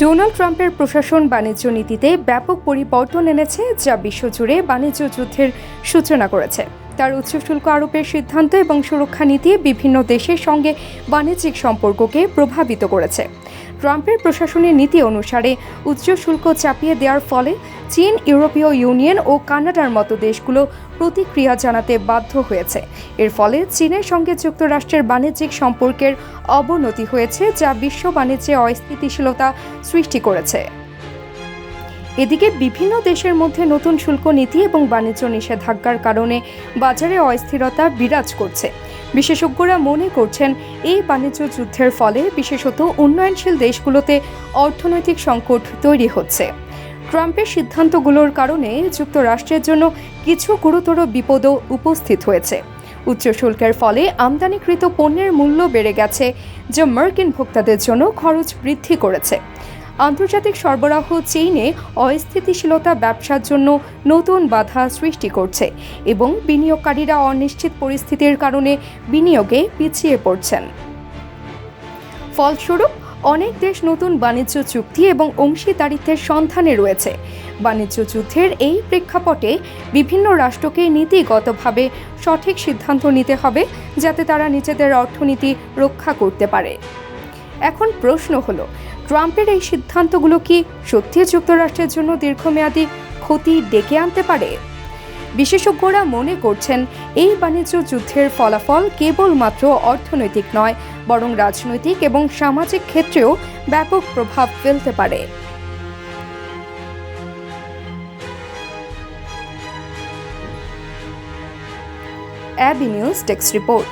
Donald ট্রাম্পের প্রশাসন বাণিজ্য নীতিতে ব্যাপক পরিবর্তন এনেছে যা বিশ্বজুড়ে বাণিজ্য যুদ্ধের সূচনা করেছে। তার উচ্চ শুল্ক আরোপের সিদ্ধান্ত এবং সুরক্ষা নীতি বিভিন্ন দেশের সঙ্গে বাণিজ্যিক সম্পর্ককে প্রভাবিত করেছে। ট্রাম্পের প্রশাসনের নীতি অনুসারে উচ্চ শুল্ক চাপিয়ে দেওয়ার ফলে চীন, ইউরোপীয় ইউনিয়ন ও কানাডার মতো দেশগুলো প্রতিক্রিয়া জানাতে বাধ্য হয়েছে। এর ফলে চীনের সঙ্গে যুক্তরাষ্ট্রের বাণিজ্যিক সম্পর্কের অবনতি হয়েছে, যা বিশ্ব বাণিজ্যে অস্থিতিশীলতা সৃষ্টি করেছে। এদিকে বিভিন্ন দেশের মধ্যে নতুন শুল্ক নীতি এবং বাণিজ্য নিষেধাজ্ঞার কারণে বাজারে অস্থিরতা বিরাজ করছে। বিশেষজ্ঞরা মনে করছেন, এই বাণিজ্য যুদ্ধের ফলে বিশেষত উন্নয়নশীল দেশগুলোতে অর্থনৈতিক সংকট তৈরি হচ্ছে। ট্রাম্পের সিদ্ধান্তগুলোর কারণে যুক্তরাষ্ট্রের জন্য কিছু গুরুতর বিপদও উপস্থিত হয়েছে। উচ্চ শুল্কের ফলে আমদানিকৃত পণ্যের মূল্য বেড়ে গেছে, যা মার্কিন ভোক্তাদের জন্য খরচ বৃদ্ধি করেছে। আন্তর্জাতিক সরবরাহ চেইনে অস্থিতিশীলতা ব্যবসার জন্য নতুন বাধা সৃষ্টি করছে এবং বিনিয়োগকারীরা অনিশ্চিত পরিস্থিতির কারণে বিনিয়োগে পিছিয়ে পড়ছেন। ফলস্বরূপ অনেক দেশ নতুন বাণিজ্য চুক্তি এবং অংশীদারিত্বের সন্ধানে রয়েছে। বাণিজ্য যুদ্ধের এই প্রেক্ষাপটে বিভিন্ন রাষ্ট্রকে নীতিগতভাবে সঠিক সিদ্ধান্ত নিতে হবে, যাতে তারা নিজেদের অর্থনীতি রক্ষা করতে পারে। এখন প্রশ্ন হলো, ট্রাম্পের এই সিদ্ধান্তগুলো কি সত্যি যুক্তরাষ্ট্রের জন্য দীর্ঘমেয়াদী ক্ষতি ডেকে আনতে পারে? বিশেষজ্ঞরা মনে করছেন এই বাণিজ্য যুদ্ধের ফলাফল কেবলমাত্র অর্থনৈতিক নয়, বরং রাজনৈতিক এবং সামাজিক ক্ষেত্রেও ব্যাপক প্রভাব ফেলতে পারে। অ্যাবি নিউজ টেক্স রিপোর্ট।